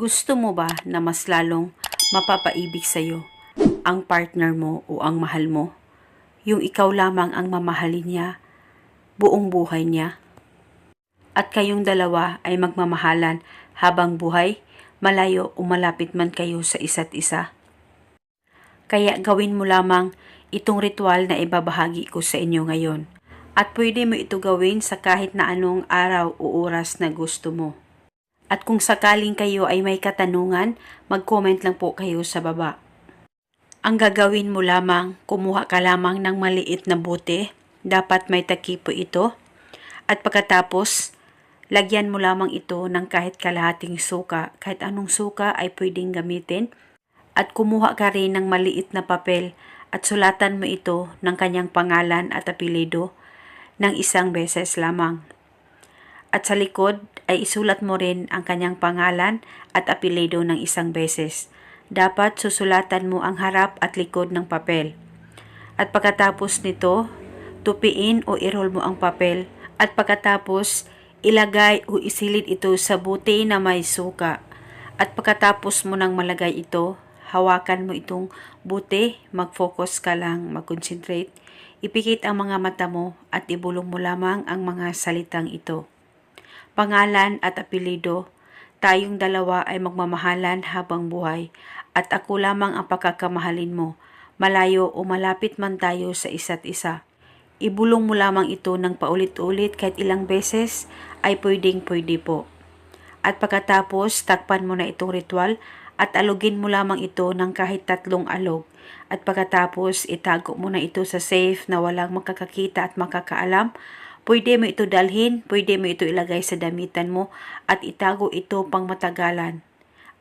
Gusto mo ba na mas lalong mapapaibig sa'yo ang partner mo o ang mahal mo? Yung ikaw lamang ang mamahalin niya, buong buhay niya? At kayong dalawa ay magmamahalan habang buhay, malayo o malapit man kayo sa isa't isa? Kaya gawin mo lamang itong ritual na ibabahagi ko sa inyo ngayon. At pwede mo ito gawin sa kahit na anong araw o oras na gusto mo. At kung sakaling kayo ay may katanungan, mag-comment lang po kayo sa baba. Ang gagawin mo lamang, kumuha ka lamang ng maliit na bote. Dapat may takipo ito. At pagkatapos, lagyan mo lamang ito ng kahit kalahating suka. Kahit anong suka ay pwedeng gamitin. At kumuha ka rin ng maliit na papel at sulatan mo ito ng kanyang pangalan at apelido ng isang beses lamang. At sa likod ay isulat mo rin ang kanyang pangalan at apelido ng isang beses. Dapat susulatan mo ang harap at likod ng papel. At pagkatapos nito, tupiin o irol mo ang papel. At pagkatapos, ilagay o isilid ito sa buti na may suka. At pagkatapos mo nang malagay ito, hawakan mo itong buti, mag-focus ka lang, mag-concentrate. Ipikit ang mga mata mo at ibulong mo lamang ang mga salitang ito pangalan at apelido, tayong dalawa ay magmamahalan habang buhay at ako lamang ang pagkakamahalin mo, malayo o malapit man tayo sa isa't isa. Ibulong mo lamang ito ng paulit-ulit kahit ilang beses ay pwedeng pwede po. At pagkatapos, takpan mo na itong ritual at alugin mo lamang ito ng kahit tatlong alog. At pagkatapos, itago mo na ito sa safe na walang makakakita at makakaalam Pwede mo ito dalhin, pwede mo ito ilagay sa damitan mo at itago ito pang matagalan.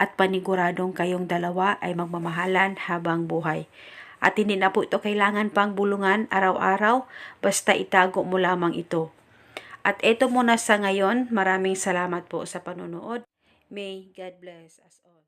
At paniguradong kayong dalawa ay magmamahalan habang buhay. At hindi na po ito kailangan pang bulungan araw-araw, basta itago mo lamang ito. At ito muna sa ngayon, maraming salamat po sa panonood. May God bless us all.